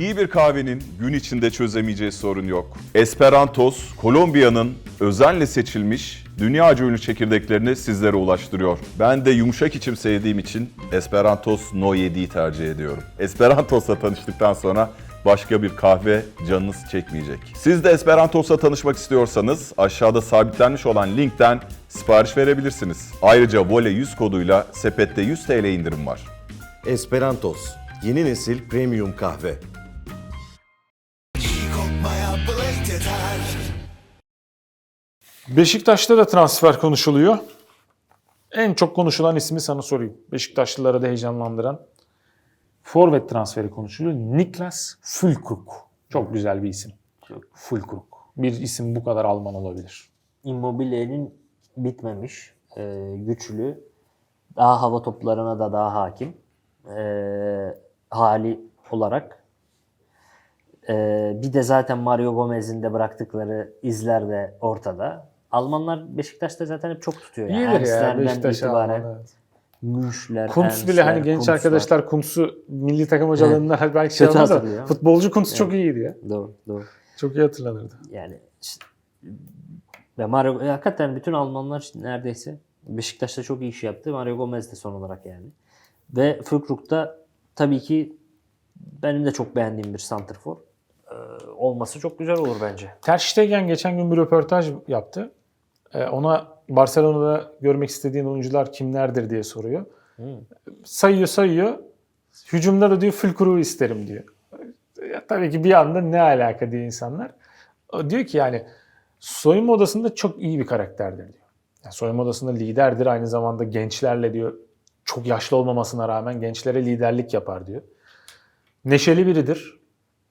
İyi bir kahvenin gün içinde çözemeyeceği sorun yok. Esperantos, Kolombiya'nın özenle seçilmiş dünyaca ünlü çekirdeklerini sizlere ulaştırıyor. Ben de yumuşak içim sevdiğim için Esperantos No 7'yi tercih ediyorum. Esperantos'la tanıştıktan sonra başka bir kahve canınız çekmeyecek. Siz de Esperantos'la tanışmak istiyorsanız aşağıda sabitlenmiş olan linkten sipariş verebilirsiniz. Ayrıca Vole 100 koduyla sepette 100 TL indirim var. Esperantos, yeni nesil premium kahve. Beşiktaş'ta da transfer konuşuluyor. En çok konuşulan ismi sana sorayım. Beşiktaşlıları da heyecanlandıran. Forvet transferi konuşuluyor. Niklas Fulkrug. Çok güzel bir isim. Fulkrug. Bir isim bu kadar Alman olabilir. Immobile'nin bitmemiş, e, güçlü, daha hava toplarına da daha hakim e, hali olarak. E, bir de zaten Mario Gomez'in de bıraktıkları izler de ortada. Almanlar Beşiktaş'ta zaten hep çok tutuyor. Yani. İyidir ya Ernstlerden Beşiktaş itibaren. Alman. evet. Kuntz bile hani genç Kuntzler. arkadaşlar Kuntz'u milli takım hocalarından belki şey ama ama. futbolcu Kuntz çok iyiydi ya. Doğru, doğru. Çok iyi hatırlanırdı. Yani işte, ve Mario, hakikaten bütün Almanlar neredeyse Beşiktaş'ta çok iyi iş yaptı. Mario Gomez de son olarak yani. Ve Füllkrug da tabii ki benim de çok beğendiğim bir santrfor. Ee, olması çok güzel olur bence. Ter Stegen geçen gün bir röportaj yaptı. Ee, ona Barcelona'da görmek istediğin oyuncular kimlerdir diye soruyor. Sayıyor sayıyor. Hücumda da diyor Fulkrug'u isterim diyor. Ya, tabii ki bir anda ne alaka diye insanlar. Diyor ki yani soyunma odasında çok iyi bir karakterdir diyor. Yani soyunma odasında liderdir aynı zamanda gençlerle diyor çok yaşlı olmamasına rağmen gençlere liderlik yapar diyor. Neşeli biridir.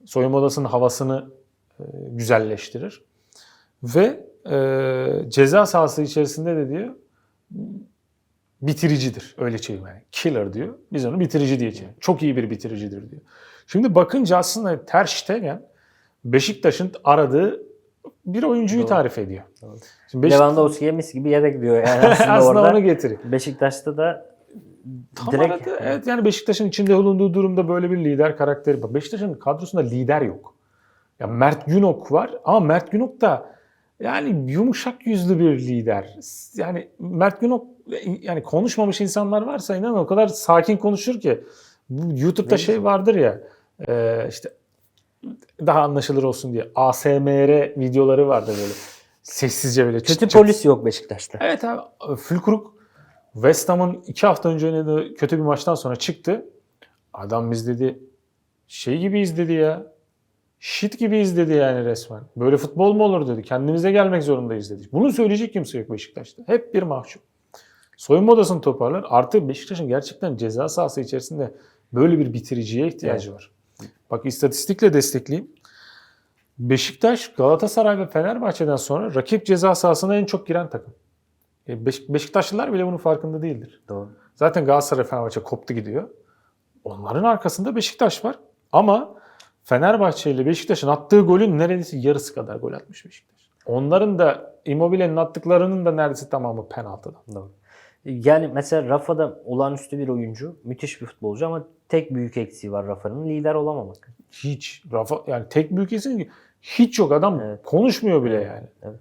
Soyunma odasının havasını e, güzelleştirir. Ve e, ceza sahası içerisinde de diyor bitiricidir. Öyle çeviriyor yani. Killer diyor. Biz onu bitirici diye çeviriyoruz. Çok iyi bir bitiricidir diyor. Şimdi bakınca aslında Ter Stegen Beşiktaş'ın aradığı bir oyuncuyu Doğru. tarif ediyor. Şimdi Beşik- Lewandowski'ye mis gibi yere gidiyor yani aslında, aslında orada. onu getiriyor. Beşiktaş'ta da Tam direkt aradı. Evet yani Beşiktaş'ın içinde bulunduğu durumda böyle bir lider karakteri var. Beşiktaş'ın kadrosunda lider yok. Ya Mert Günok var ama Mert Günok da yani yumuşak yüzlü bir lider. Yani Mert Günok yani konuşmamış insanlar varsa inanın o kadar sakin konuşur ki. YouTube'da şey vardır ya e, işte daha anlaşılır olsun diye ASMR videoları vardır böyle. Sessizce böyle. çıt kötü çıt. polis yok Beşiktaş'ta. Evet abi. Fulkrug West Ham'ın iki hafta önce oynadığı kötü bir maçtan sonra çıktı. Adam biz dedi şey gibi izledi ya. Shit gibi izledi yani resmen. Böyle futbol mu olur dedi. Kendimize gelmek zorundayız dedi. Bunu söyleyecek kimse yok Beşiktaş'ta. Hep bir mahcup. Soyunma odasını toparlar. Artı Beşiktaş'ın gerçekten ceza sahası içerisinde böyle bir bitiriciye ihtiyacı var. Bak istatistikle destekleyeyim. Beşiktaş, Galatasaray ve Fenerbahçe'den sonra rakip ceza sahasına en çok giren takım. E, Beş- Beşiktaşlılar bile bunun farkında değildir. Doğru. Zaten Galatasaray Fenerbahçe koptu gidiyor. Onların arkasında Beşiktaş var. Ama Fenerbahçe ile Beşiktaş'ın attığı golün neredeyse yarısı kadar gol atmış Beşiktaş. Onların da Immobile'nin attıklarının da neredeyse tamamı penaltıdan. Doğru. Yani mesela Rafa da olağanüstü bir oyuncu. Müthiş bir futbolcu ama tek büyük eksiği var Rafa'nın. Lider olamamak. Hiç. Rafa, yani tek büyük ki hiç yok adam Evet. konuşmuyor bile yani.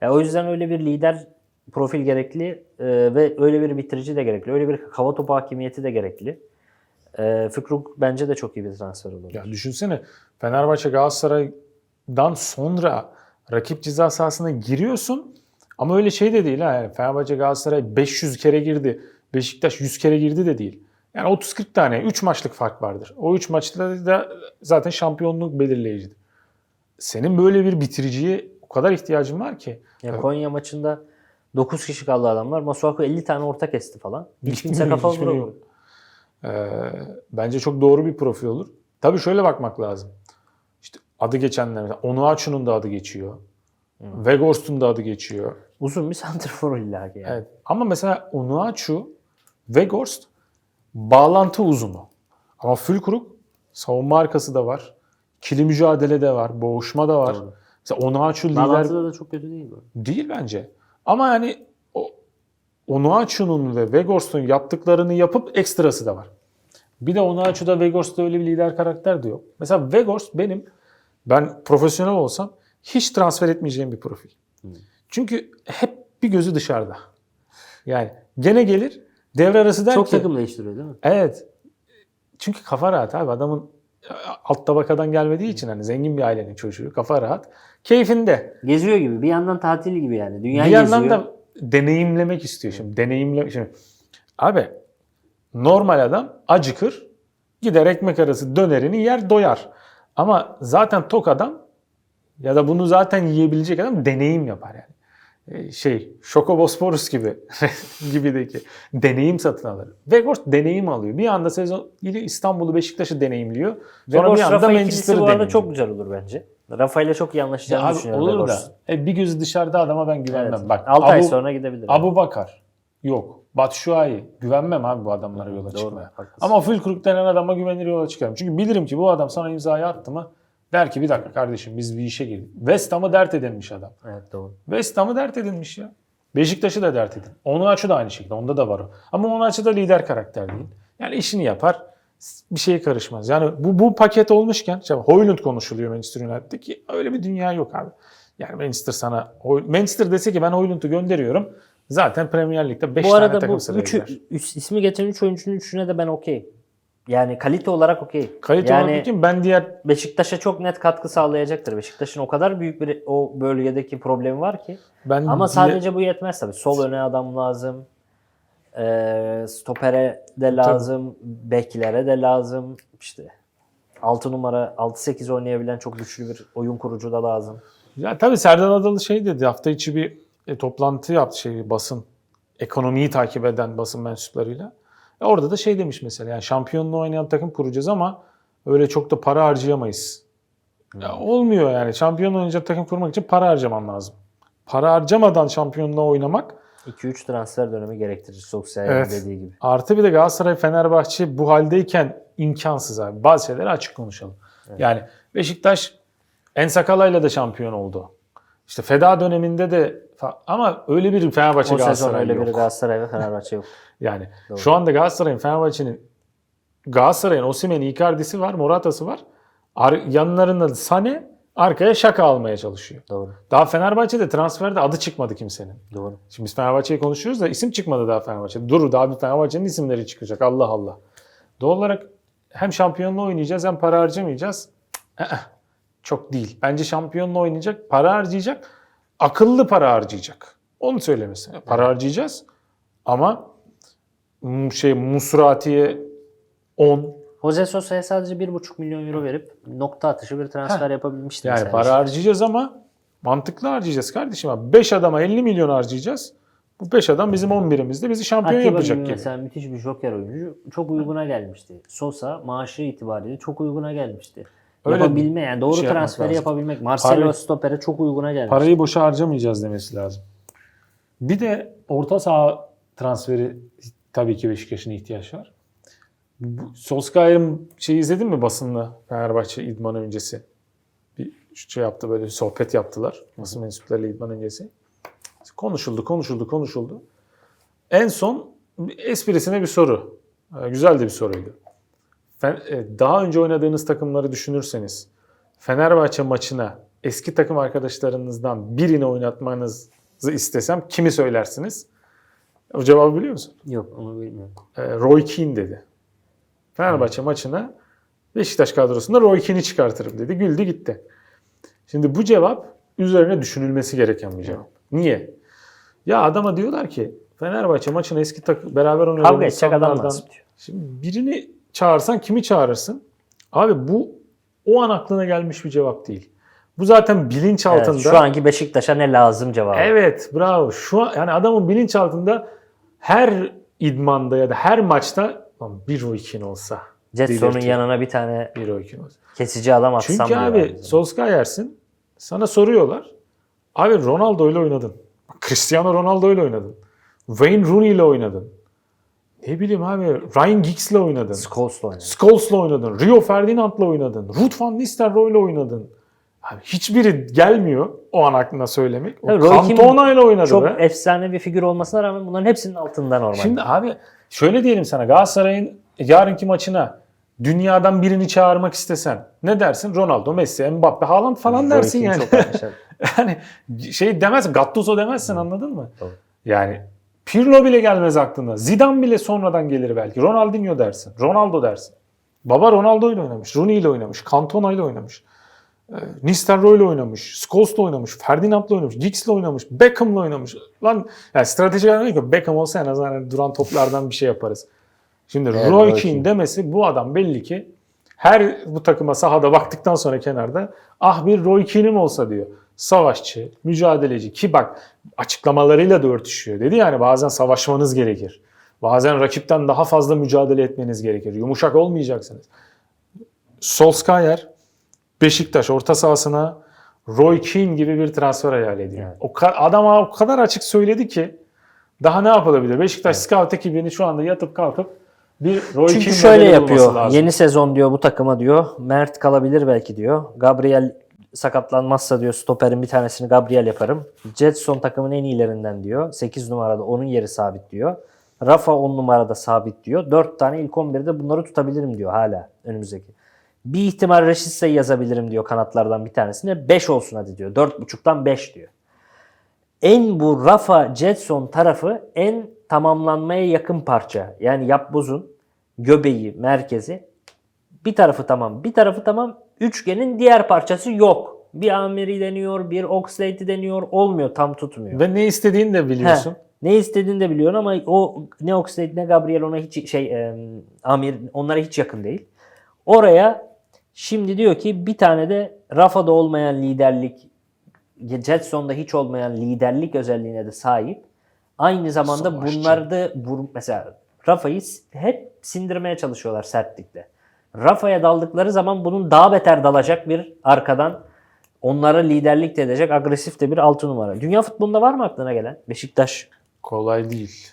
Ya o yüzden öyle bir lider profil gerekli e, ve öyle bir bitirici de gerekli. Öyle bir hava topu hakimiyeti de gerekli. E, Fükrug bence de çok iyi bir transfer olur. Ya düşünsene Fenerbahçe Galatasaray'dan sonra rakip ceza sahasına giriyorsun ama öyle şey de değil ha. Yani Fenerbahçe Galatasaray 500 kere girdi. Beşiktaş 100 kere girdi de değil. Yani 30-40 tane 3 maçlık fark vardır. O 3 maçta da zaten şampiyonluk belirleyicidir. Senin böyle bir bitiriciye o kadar ihtiyacın var ki. Ya Konya maçında 9 kişi kaldı adamlar. Masuaku 50 tane orta kesti falan. Hiç kimse kafa yok. Ee, bence çok doğru bir profil olur. Tabii şöyle bakmak lazım. İşte adı geçenler, mesela Onuachu'nun da adı geçiyor. Weghorst'un da adı geçiyor. Uzun bir santrfor illa ki yani. Evet. Ama mesela Onuachu, Weghorst bağlantı uzunu. Ama Fulkrug savunma arkası da var. İkili mücadele de var. Boğuşma da var. Doğru. Mesela Onuachu lider Bağlantıda da çok kötü değil bu. değil bence. Ama yani Onuachu'nun ve Weghorst'un yaptıklarını yapıp ekstrası da var. Bir de Onaçu'da Vegors'ta öyle bir lider karakter de yok. Mesela Vegors benim ben profesyonel olsam hiç transfer etmeyeceğim bir profil. Çünkü hep bir gözü dışarıda. Yani gene gelir devre arası der Çok ki takım değiştiriyor değil mi? Evet. Çünkü kafa rahat abi. Adamın alt tabakadan gelmediği için hani zengin bir ailenin çocuğu. Kafa rahat. Keyfinde. Geziyor gibi. Bir yandan tatil gibi yani. Dünyayı bir yandan geziyor. da deneyimlemek istiyor şimdi. Deneyimle şimdi. Abi normal adam acıkır. Gider ekmek arası dönerini yer doyar. Ama zaten tok adam ya da bunu zaten yiyebilecek adam deneyim yapar yani. Ee, Şey, Şokobosporus gibi gibideki deneyim satın alır. Vegors deneyim alıyor. Bir anda sezon İstanbul'u Beşiktaş'ı deneyimliyor. Sonra Vegors bir anda Manchester'ı deneyimliyor. çok güzel olur bence. Rafa ile çok iyi Ya anlaşacağını abi düşünüyorum olur da e, bir gözü dışarıda adama ben güvenmem. Evet. Bak 6 ay Abu- sonra gidebilir. Abu Bakar. Yok. Batshuayi. Güvenmem abi bu adamlara yola Doğru, çıkmaya. haklısın. Ama Fulkrug denen adama güvenir yola çıkarım. Çünkü bilirim ki bu adam sana imzayı attı mı der ki bir dakika kardeşim biz bir işe girdik. West Ham'ı dert edinmiş adam. Evet doğru. West Ham'ı dert edinmiş ya. Beşiktaş'ı da dert edin. Onuachu da aynı şekilde. Onda da var o. Ama Onuachu da lider karakter değil. Yani işini yapar. Bir şeye karışmaz. Yani bu, bu paket olmuşken işte Hoylund konuşuluyor Manchester United'de ki öyle bir dünya yok abi. Yani Manchester sana Manchester dese ki ben Hoylund'u gönderiyorum. Zaten Premier Lig'de 5 Bu tane arada takım bu sıraya üçü, gider. üç, ismi geçen 3 oyuncunun üçüne de ben okey. Yani kalite olarak okey. Kalite yani olarak bakayım ben diğer Beşiktaş'a çok net katkı sağlayacaktır. Beşiktaş'ın o kadar büyük bir o bölgedeki problemi var ki. ben Ama diğer- sadece bu yetmez tabii. Sol öne adam lazım. Ee, stopere de lazım. Beklere de lazım. İşte 6 numara 6-8 oynayabilen çok güçlü bir oyun kurucu da lazım. Ya tabii Serdar Adalı şey dedi hafta içi bir e, toplantı yaptı şey basın ekonomiyi takip eden basın mensuplarıyla. E, orada da şey demiş mesela yani şampiyonluğu oynayan takım kuracağız ama öyle çok da para harcayamayız. Ya, olmuyor yani şampiyon oynayacak takım kurmak için para harcaman lazım. Para harcamadan şampiyonluğa oynamak 2-3 transfer dönemi gerektirir Sosyal Evet. dediği gibi. Artı bir de Galatasaray Fenerbahçe bu haldeyken imkansız abi. Bazı şeyleri açık konuşalım. Yani Beşiktaş Ensakala'yla da şampiyon oldu. İşte feda döneminde de ama öyle bir Fenerbahçe O Galatasaray öyle yok. bir Galatasaray ve Fenerbahçe yok. Yani Doğru. şu anda Galatasaray'ın Fenerbahçe'nin Galatasaray'ın Osimhen'i, Icardi'si var, Morata'sı var. Ar- yanlarında da Sane arkaya şaka almaya çalışıyor. Doğru. Daha Fenerbahçe'de transferde adı çıkmadı kimsenin. Doğru. Şimdi biz Fenerbahçe'yi konuşuyoruz da isim çıkmadı daha Fenerbahçe. Dur daha bir Fenerbahçe'nin isimleri çıkacak. Allah Allah. Doğal olarak hem şampiyonla oynayacağız hem para harcamayacağız. Cık, ı-ı. Çok değil. Bence şampiyonla oynayacak, para harcayacak, akıllı para harcayacak. Onu söylemesi. Para harcayacağız ama şey Musrati'ye 10 Jose Sosa'ya sadece 1,5 milyon euro verip nokta atışı bir transfer yapabilmişti. yani mesela para Beşiktaş. harcayacağız ama mantıklı harcayacağız kardeşim. 5 adama 50 milyon harcayacağız. Bu 5 adam bizim 11'imizde bizi şampiyon Atiba yapacak gibi mesela müthiş bir joker oyuncu. Çok uyguna gelmişti. Sosa maaşı itibariyle çok uyguna gelmişti. Öyle Yapabilme yani doğru şey transferi yapabilmek. Marcelo Parayı- Stopper'e çok uyguna gelmişti. Parayı boşa harcamayacağız demesi lazım. Bir de orta saha transferi tabii ki Beşiktaş'ın ihtiyaç var. Solskjaer'in şeyi izledin mi basınla Fenerbahçe idman öncesi? Bir şey yaptı böyle bir sohbet yaptılar basın mensuplarıyla idman öncesi. Konuşuldu, konuşuldu, konuşuldu. En son esprisine bir soru. Ee, Güzel de bir soruydu. E, Daha önce oynadığınız takımları düşünürseniz Fenerbahçe maçına eski takım arkadaşlarınızdan birini oynatmanızı istesem kimi söylersiniz? O cevabı biliyor musun? Yok onu bilmiyorum. Ee, Roy Keane dedi. Fenerbahçe maçına Beşiktaş kadrosunda Roy Keane'i çıkartırım dedi. Güldü gitti. Şimdi bu cevap üzerine düşünülmesi gereken bir cevap. Niye? Ya adama diyorlar ki Fenerbahçe maçına eski takım beraber oynayan Kavga edecek adam lazım diyor. Şimdi birini çağırsan kimi çağırırsın? Abi bu o an aklına gelmiş bir cevap değil. Bu zaten bilinç Evet, altında. şu anki Beşiktaş'a ne lazım cevabı. Evet, bravo. Şu an yani adamın bilinç altında her idmanda ya da her maçta "Lan bir Roy Keane olsa. Jetson'un delirtiyor. yanına bir tane bir Roy Keane olsa. kesici adam atsam Çünkü diyor abi yani. Solskjaer'sin. Sana soruyorlar. Abi Ronaldo ile oynadın. Cristiano Ronaldo ile oynadın. Wayne Rooney ile oynadın. Ne bileyim abi Ryan Giggs'le oynadın. Scholes'la oynadı. Scholes'la oynadın. Rio Ferdinand'la oynadın. Ruud van Nistelrooy'la oynadın. Abi hiçbiri gelmiyor o an aklına söylemek. O Keane Cantona ile oynadı Çok be. efsane bir figür olmasına rağmen bunların hepsinin altında normal. Şimdi abi şöyle diyelim sana Galatasaray'ın yarınki maçına dünyadan birini çağırmak istesen ne dersin? Ronaldo, Messi, Mbappe, Haaland falan Roy dersin yani. çok yani şey demez, Gattuso demezsin anladın mı? Tabii. Yani Pirlo bile gelmez aklına. Zidane bile sonradan gelir belki. Ronaldinho dersin. Ronaldo dersin. Baba Ronaldo ile oynamış. Rooney ile oynamış. Cantona ile oynamış. Nistelrooy ile oynamış. Scholes ile oynamış. Ferdinand ile oynamış. Giggs ile oynamış. Beckham ile oynamış. Lan yani strateji olarak yok. Beckham olsa en azından hani duran toplardan bir şey yaparız. Şimdi Evet, Roy Keane demesi bu adam belli ki her bu takıma sahada baktıktan sonra kenarda ah bir Roy Keane'im olsa diyor. Savaşçı, mücadeleci ki bak açıklamalarıyla da örtüşüyor. Dedi yani bazen savaşmanız gerekir. Bazen rakipten daha fazla mücadele etmeniz gerekir. Yumuşak olmayacaksınız. Solskjaer Beşiktaş orta sahasına Roy Keane gibi bir transfer hayal ediyor. Evet. O adam o kadar açık söyledi ki daha ne yapılabilir? Beşiktaş scout ekibini şu anda yatıp kalkıp bir Roy Çünkü Keane şöyle yapıyor. lazım. Yeni sezon diyor bu takıma diyor. Mert kalabilir belki diyor. Gabriel sakatlanmazsa diyor stoperin bir tanesini Gabriel yaparım. Jetson takımın en iyilerinden diyor. 8 numarada onun yeri sabit diyor. Rafa 10 numarada sabit diyor. 4 tane ilk 11'de bunları tutabilirim diyor hala önümüzdeki. Bir ihtimal Reşitsa'yı yazabilirim diyor kanatlardan bir tanesine. 5 olsun hadi diyor. 4.5'tan 5 diyor. En bu Rafa Jetson tarafı en tamamlanmaya yakın parça. Yani yapbozun göbeği, merkezi. Bir tarafı tamam, bir tarafı tamam. Üçgenin diğer parçası yok. Bir Amiri deniyor, bir Oxlade'i deniyor. Olmuyor, tam tutmuyor. Ve ne istediğini de biliyorsun. Heh, ne istediğini de biliyorsun ama o ne Oxlade ne Gabriel ona hiç şey e, Amir onlara hiç yakın değil. Oraya şimdi diyor ki bir tane de Rafa'da olmayan liderlik Jetson'da hiç olmayan liderlik özelliğine de sahip. Aynı zamanda Savaşçı. da mesela Rafa'yı hep sindirmeye çalışıyorlar sertlikle. Rafa'ya daldıkları zaman bunun daha beter dalacak bir arkadan onlara liderlik de edecek agresif de bir altı numara. Dünya futbolunda var mı aklına gelen? Beşiktaş Kolay değil.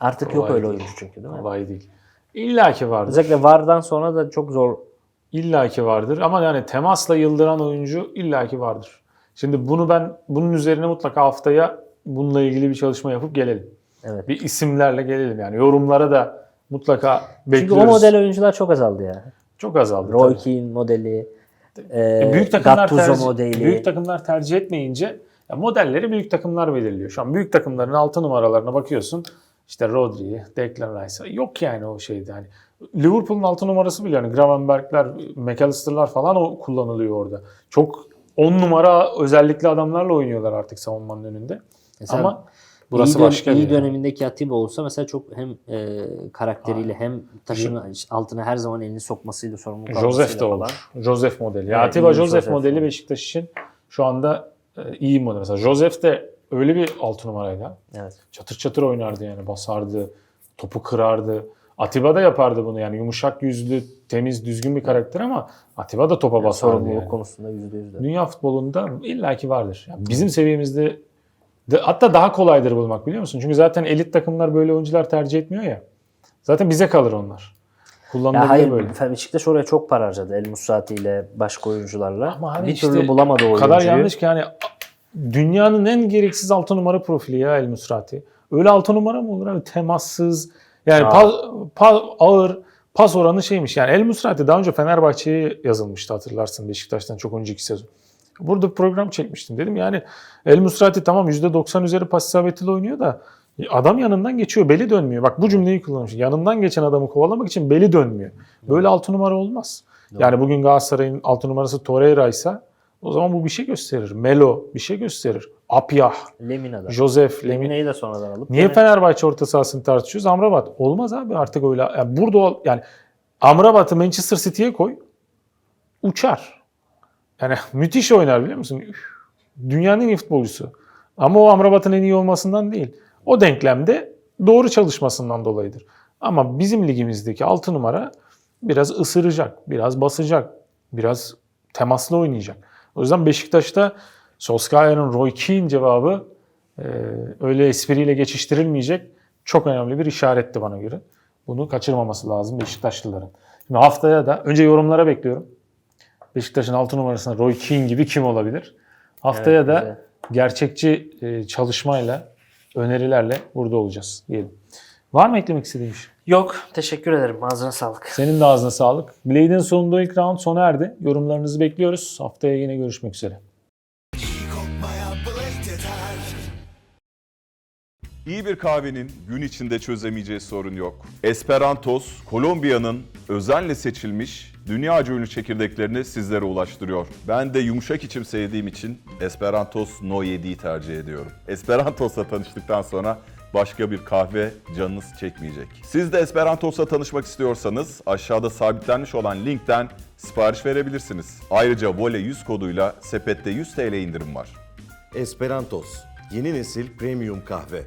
artık yok Kolay öyle değil. oyuncu çünkü değil mi? Kolay değil. İlla ki vardır. Özellikle VAR'dan sonra da çok zor. İlla ki vardır ama yani temasla yıldıran oyuncu illa ki vardır. Şimdi bunu ben bunun üzerine mutlaka haftaya bununla ilgili bir çalışma yapıp gelelim. Evet. Bir isimlerle gelelim yani yorumlara da mutlaka Çünkü bekliyoruz. o model oyuncular çok azaldı ya. çok azaldı. Roy. Keane modeli, e, E, büyük takımlar Gattuso tercih, modeli. büyük takımlar tercih etmeyince ya modelleri büyük takımlar belirliyor. Şu an büyük takımların altı numaralarına bakıyorsun. İşte Rodri, Declan Rice. Yok yani o şeyde hani. Liverpool'un altı numarası bile yani Gravenberg'ler, McAllister'lar falan o kullanılıyor orada. Çok 10 numara özellikli adamlarla oynuyorlar artık savunmanın önünde. Mesela Ama burası iyi, başka iyi bir dönemindeki Atiba olsa mesela çok hem e, karakteriyle hem taşın altına her zaman elini sokmasıyla sorumluluk Joseph de olur. Joseph modeli. Ya Evet, Atiba Joseph, Joseph modeli. Beşiktaş için şu anda e, iyi model. Mesela Joseph de öyle bir altı numaraydı. ha. Evet. Çatır çatır oynardı yani basardı, topu kırardı. Atiba da yapardı bunu yani yumuşak yüzlü, temiz, düzgün bir karakter ama Atiba da topa basardı Sorumluluk yani. konusunda yüzde yüz de. Dünya futbolunda illaki vardır. Yani bizim seviyemizde de, hatta daha kolaydır bulmak biliyor musun? Çünkü zaten elit takımlar böyle oyuncular tercih etmiyor ya. Zaten bize kalır onlar. Kullanılabilir hayır böyle. Beşiktaş oraya çok para harcadı El Musrati ile başka oyuncularla. Ama abi bir işte türlü bulamadı o O kadar oyuncuyu. yanlış ki yani dünyanın en gereksiz altı numara profili ya El Musrati. Öyle altı numara mı olur abi? Temassız. Yani Aa. pas, pas- ağır pas oranı şeymiş. Yani El Musrati daha önce Fenerbahçe'ye yazılmıştı hatırlarsın Beşiktaş'tan çok önceki sezon. Burada program çekmiştim. Dedim yani El Musrati tamam %90 üzeri pas isabetiyle oynuyor da adam yanından geçiyor. Beli dönmüyor. Bak bu cümleyi kullanmış. Yanından geçen adamı kovalamak için beli dönmüyor. Böyle altı numara olmaz. Yani bugün Galatasaray'ın altı numarası Torreira ise o zaman bu bir şey gösterir. Melo bir şey gösterir. Apyah, Lemina'da. Lemina. Lemina'yı da sonradan alıp. Niye gene- Fenerbahçe orta sahasını tartışıyoruz? Amrabat. Olmaz abi artık öyle. Yani burada ol- yani Amrabat'ı Manchester City'ye koy. Uçar. Yani müthiş oynar biliyor musun? Üf, Dünyanın en iyi futbolcusu. Ama o Amrabat'ın en iyi olmasından değil. O denklemde doğru çalışmasından dolayıdır. Ama bizim ligimizdeki 6 numara biraz ısıracak, biraz basacak, biraz temaslı oynayacak. O yüzden Beşiktaş'ta Solskjaer'in Roy Keane cevabı e, öyle espriyle geçiştirilmeyecek çok önemli bir işaretti bana göre. Bunu kaçırmaması lazım Beşiktaşlıların. Şimdi haftaya da önce yorumlara bekliyorum. Beşiktaş'ın 6 numarasında Roy Keane gibi kim olabilir? Haftaya Evet, da güzel. gerçekçi e, çalışmayla, önerilerle burada olacağız diyelim. Var mı eklemek istediğin bir şey? Yok. Teşekkür ederim. Ağzına sağlık. Senin de ağzına sağlık. Blade'in sonunda ilk round sona erdi. Yorumlarınızı bekliyoruz. Haftaya yine görüşmek üzere. İyi bir kahvenin gün içinde çözemeyeceği sorun yok. Esperantos, Kolombiya'nın özenle seçilmiş dünyaca ünlü çekirdeklerini sizlere ulaştırıyor. Ben de yumuşak içim sevdiğim için Esperantos No 7'yi tercih ediyorum. Esperantos'la tanıştıktan sonra başka bir kahve canınız çekmeyecek. Siz de Esperantos'la tanışmak istiyorsanız aşağıda sabitlenmiş olan linkten sipariş verebilirsiniz. Ayrıca Vole 100 koduyla sepette 100 TL indirim var. Esperantos, yeni nesil premium kahve.